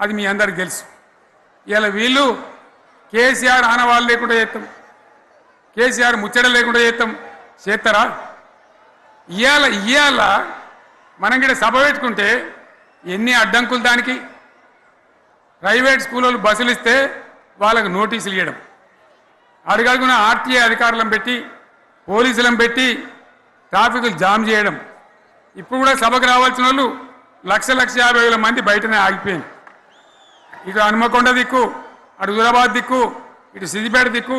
అది మీ అందరికి తెలుసు. ఇలా వీళ్ళు కేసీఆర్ ఆనవాళ్ళు లేకుండా చేస్తాం. కేసీఆర్ ముచ్చట లేకుండా చేస్తాం. చేస్తారా? ఇవాళ ఇవాళ మనం కూడా సభ పెట్టుకుంటే ఎన్ని అడ్డంకులు దానికి? ప్రైవేట్ స్కూల్ వాళ్ళు బస్సులు ఇస్తే వాళ్ళకు నోటీసులు ఇవ్వడం. అడుగడుగున ఆర్టీఏ అధికారులను పెట్టి పోలీసులను పెట్టి ట్రాఫిక్లు జామ్ చేయడం. ఇప్పుడు కూడా సభకు రావాల్సిన వాళ్ళు లక్ష లక్ష యాభై వేల మంది బయటనే ఆగిపోయింది ఇటు హనుమకొండ దిక్కు అటు హుజరాబాద్ దిక్కు ఇటు సిద్దిపేట దిక్కు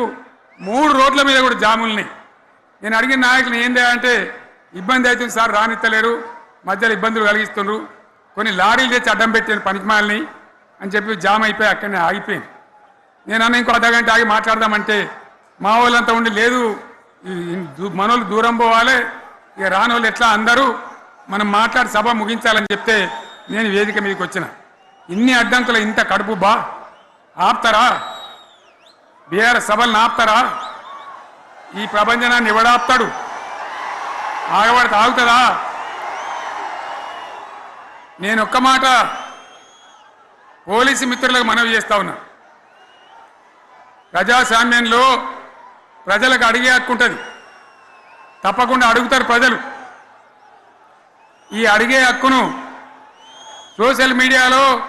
మూడు రోడ్ల మీద కూడా జాములున్నాయి నేను అడిగిన నాయకులు ఏంది అంటే ఇబ్బంది అవుతుంది సార్ రానిత్తలేరు మధ్యలో ఇబ్బందులు కలిగిస్తున్నారు కొన్ని లారీలు తెచ్చి అడ్డం పెట్టాను పనికిమాలని అని చెప్పి జామ్ అయిపోయి అక్కడనే ఆగిపోయింది నేను అన్న ఇంకో అర్ధగంట ఆగి మాట్లాడదామంటే మా వాళ్ళంతా ఉండి లేదు మనోళ్ళు దూరం పోవాలి ఇక రాని వాళ్ళు ఎట్లా అందరూ మనం మాట్లాడి సభ ముగించాలని చెప్తే నేను వేదిక మీదకి వచ్చిన. ఇన్ని అడ్డంకులు ఇంత కడుపు బా. ఆపుతారా? బీఆర్ఎస్ సభలను ఆపుతారా? ఈ ప్రపంచనాన్ని ఎవడాపుతాడు ఆగబడి ఆగుతుందా నేను ఒక్క మాట పోలీసు మిత్రులకు మనవి చేస్తా ఉన్నా. ప్రజాస్వామ్యంలో ప్రజలకు అడిగే హక్కు ఉంటుంది. తప్పకుండా అడుగుతారు ప్రజలు. ఈ అడిగే హక్కును సోషల్ మీడియాలో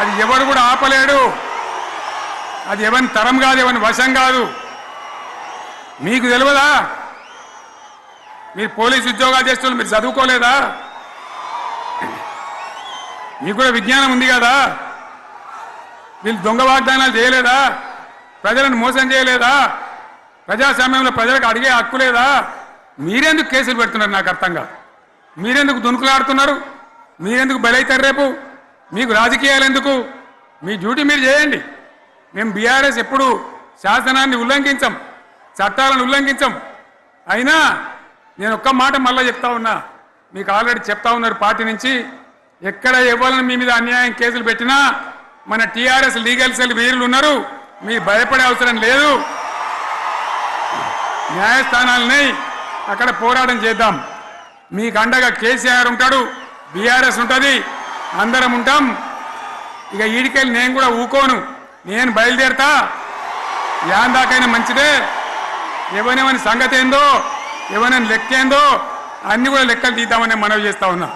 అది ఎవడు కూడా ఆపలేడు. అది ఎవరిని తరం కాదు ఎవరిని వశం కాదు. మీకు తెలియదా మీరు పోలీసు ఉద్యోగాలు చేస్తున్నారు మీరు చదువుకోలేదా? మీకు కూడా విజ్ఞానం ఉంది కదా? వీళ్ళు దొంగ వాగ్దానాలు చేయలేదా? ప్రజలను మోసం చేయలేదా? ప్రజాస్వామ్యంలో ప్రజలకు అడిగే హక్కు లేదా? మీరెందుకు కేసులు పెడుతున్నారు నాకు అర్థం కాదు. మీరెందుకు దునుకులాడుతున్నారు? మీరెందుకు బలైతారు రేపు? మీకు రాజకీయాలు ఎందుకు? మీ డ్యూటీ మీరు చేయండి. మేము బీఆర్ఎస్ ఎప్పుడు శాసనాన్ని ఉల్లంఘించం చట్టాలను ఉల్లంఘించం. అయినా నేను ఒక్క మాట మళ్ళీ చెప్తా ఉన్నా. మీకు ఆల్రెడీ చెప్తా ఉన్నారు పార్టీ నుంచి. ఎక్కడ ఎవరిని మీ మీద అన్యాయం కేసులు పెట్టినా మన టీఆర్ఎస్ లీగల్ సెల్ వీరులు ఉన్నారు. మీరు భయపడే అవసరం లేదు. న్యాయస్థానాలని అక్కడ పోరాటం చేద్దాం. మీకు అండగా కేసీఆర్ ఉంటాడు బీఆర్ఎస్ ఉంటుంది. అందరం ఉంటాం. ఇక ఈడికెళ్ళి నేను కూడా ఊకోను. నేను బయలుదేరతా. యాందాకైనా మంచిదే. ఎవరెవని సంగతి ఏందో ఎవరైనా లెక్క ఏందో అన్ని కూడా లెక్కలు తీద్దామని మనవి చేస్తా ఉన్నా.